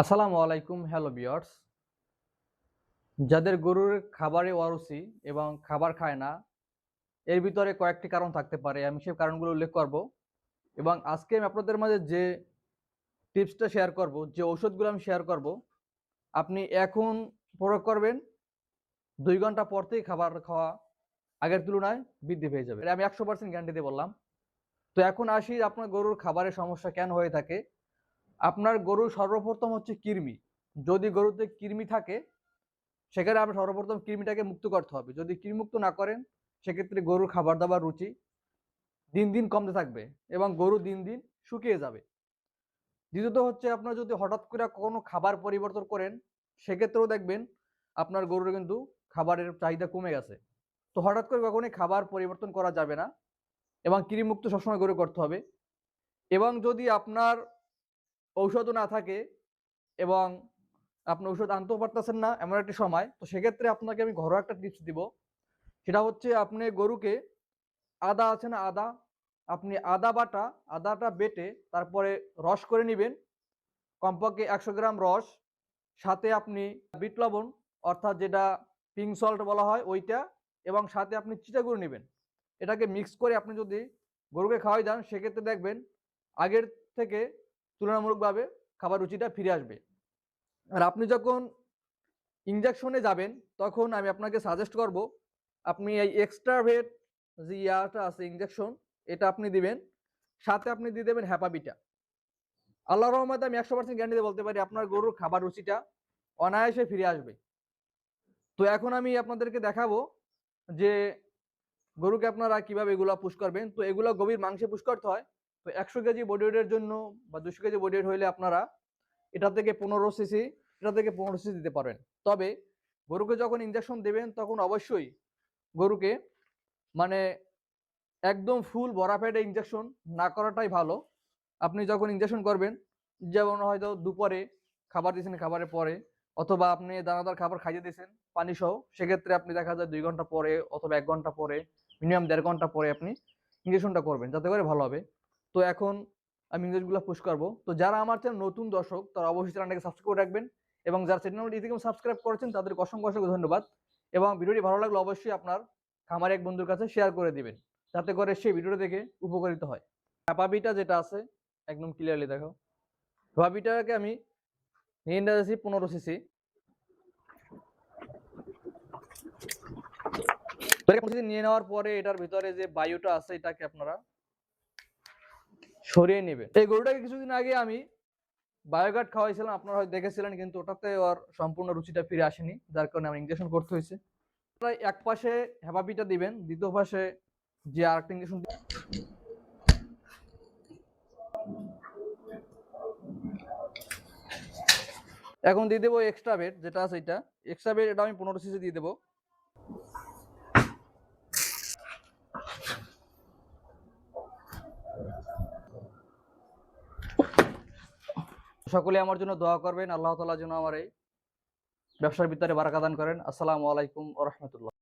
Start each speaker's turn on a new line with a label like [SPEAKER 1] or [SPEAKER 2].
[SPEAKER 1] আসসালামু আলাইকুম, হ্যালো বিয়ার্স যাদের গরুর খাবারে ওয়ারসি এবং খাবার খায় না, এর ভিতরে কয়েকটি কারণ থাকতে পারে, আমি সেই কারণগুলো উল্লেখ করব। এবং আজকে আমি আপনাদের মাঝে যে টিপসটা শেয়ার করব, যে ঔষধগুলো আমি শেয়ার করব, আপনি এখন প্রয়োগ করবেন, দুই ঘণ্টা পর থেকেই খাবার খাওয়া আগের তুলনায় বৃদ্ধি পেয়ে যাবে। আমি একশো পার্সেন্ট গ্যারান্টি দিয়ে বললাম। তো এখন আসি আপনার গরুর খাবারের সমস্যা কেন হয়ে থাকে আপনার গরু সর্বপ্রথম হচ্ছে কৃমি। যদি গরুতে কৃমি থাকে, সেখানে আপনি সর্বপ্রথম কৃমিটাকে মুক্ত করতে হবে। যদি কৃমিমুক্ত না করেন, সেক্ষেত্রে গরুর খাবার দাবার রুচি দিন দিন কমতে থাকবে এবং গরু দিন দিন শুকিয়ে যাবে। দ্বিতীয়ত হচ্ছে আপনার যদি হঠাৎ করে কোনো খাবার পরিবর্তন করেন, সেক্ষেত্রেও দেখবেন আপনার গরুর কিন্তু খাবারের চাহিদা কমে গেছে। তো হঠাৎ করে কখনোই খাবার পরিবর্তন করা যাবে না এবং কৃমিমুক্ত সবসময় গরু করতে হবে। এবং যদি আপনার ঔষধও না থাকে এবং আপনি ঔষধ আনতেও পারতেছেন না এমন একটি সময়। তো সেক্ষেত্রে আপনাকে আমি ঘরোয়া একটা টিপস দিব। সেটা হচ্ছে আপনি গরুকে আদা আছে না আদা? আপনি আদা বাটা, আদাটা বেটে তারপরে রস করে নেবেন। কমপক্ষে একশো গ্রাম রস, সাথে আপনি বিট লবণ, অর্থাৎ যেটা পিঙ্ক সল্ট বলা হয় ওইটা, এবং সাথে আপনি চিটাগুড় নেবেন। এটাকে মিক্স করে আপনি যদি গরুকে খাওয়াই দেন, সেক্ষেত্রে দেখবেন আগের থেকে তুলনামূলকভাবে খাবার রুচিটা ফিরে আসবে। আর আপনি যখন ইঞ্জেকশনে যাবেন, তখন আমি আপনাকে সাজেস্ট করব, আপনি এই এক্সট্রা ভেট যে ইয়াটা আছে ইঞ্জেকশন এটা আপনি দিবেন, সাথে আপনি দিয়ে দেবেন হ্যাপাবিটা আল্লাহ রহমতে আমি একশো পার্সেন্ট গ্যারান্টি বলতে পারি, আপনার গরুর খাবার রুচিটা অনায়াসে ফিরে আসবে। তো এখন আমি আপনাদেরকে দেখাবো যে গরুকে আপনারা কীভাবে এগুলা পুশ করবেন। তো এগুলো গভীর মাংসে পুশ করতে হয় তো একশো কেজি বডি ওয়েটের জন্য বা দুশো কেজি বডি ওয়েট হইলে আপনারা এটা থেকে পনেরো সিসি এটা থেকে পনেরো সিসি দিতে পারবেন তবে গরুকে যখন ইঞ্জেকশন দেবেন তখন অবশ্যই গরুকে মানে একদম ফুল ভরা পেটে ইঞ্জেকশন না করাটাই ভালো। আপনি যখন ইঞ্জেকশন করবেন, যেমন হয়তো দুপুরে খাবার দিয়েছেন, খাবারের পরে অথবা আপনি দানাদার খাবার খাইয়ে দিয়েছেন, পানি সহ, সেক্ষেত্রে আপনি দেখা যায় দুই ঘণ্টা পরে অথবা এক ঘণ্টা পরে মিনিমাম দেড় ঘণ্টা পরে আপনি ইঞ্জেকশনটা করবেন, যাতে করে ভালো হবে। তো এখন আমি ইংরেজগুলো পুশ করব। তো যারা আমার চ্যানেল নতুন দর্শক, তারা অবশ্যই চ্যানেলটাকে সাবস্ক্রাইব করে রাখবেন এবং যারা চ্যানেলটি ইতিমধ্যে সাবস্ক্রাইব করেছেন, তাদেরকে অসংখ্য অসংখ্য ধন্যবাদ এবং ভিডিওটি ভালো লাগলে অবশ্যই আপনার খামার এক বন্ধুর কাছে শেয়ার করে দিবেন, যাতে করে সেই ভিডিওটা দেখে উপকারিত হয়। হ্যাপাবিটা যেটা আছে, একদম ক্লিয়ারলি দেখো। হ্যাপাবিটাকে আমি নিয়ে নিয়েছি পনেরো সিসি নিয়ে নেওয়ার পরে এটার ভিতরে যে বায়ুটা আছে, এটাকে আপনারা সরিয়ে নেবেন এই গরুটাকে কিছুদিন আগে আমি বায়োগার্ড খাওয়াইছিলাম, আপনারা হয়তো দেখেছিলেন, কিন্তু ওটাতে ওর সম্পূর্ণ রুচিটা ফিরে আসেনি, যার কারণে আমার ইঞ্জেকশন করতে হয়েছে। প্রায় এক পাশে হ্যাপাপিটা দিবেন, দ্বিতীয় পাশে যে আরেকটা ইঞ্জেকশন এখন দিয়ে দেবো এক্সট্রা বেড যেটা আছে এটা। এক্সট্রা বেড এটা আমি পনেরো সিসি দিয়ে দেবো। সকলে আমার জন্য দোয়া করবেন, আল্লাহ তালা যেন আমার এই ব্যবসার ভিতরে বারাকাদান করেন। আসসালামু আলাইকুম ও রহমতুল্লাহ।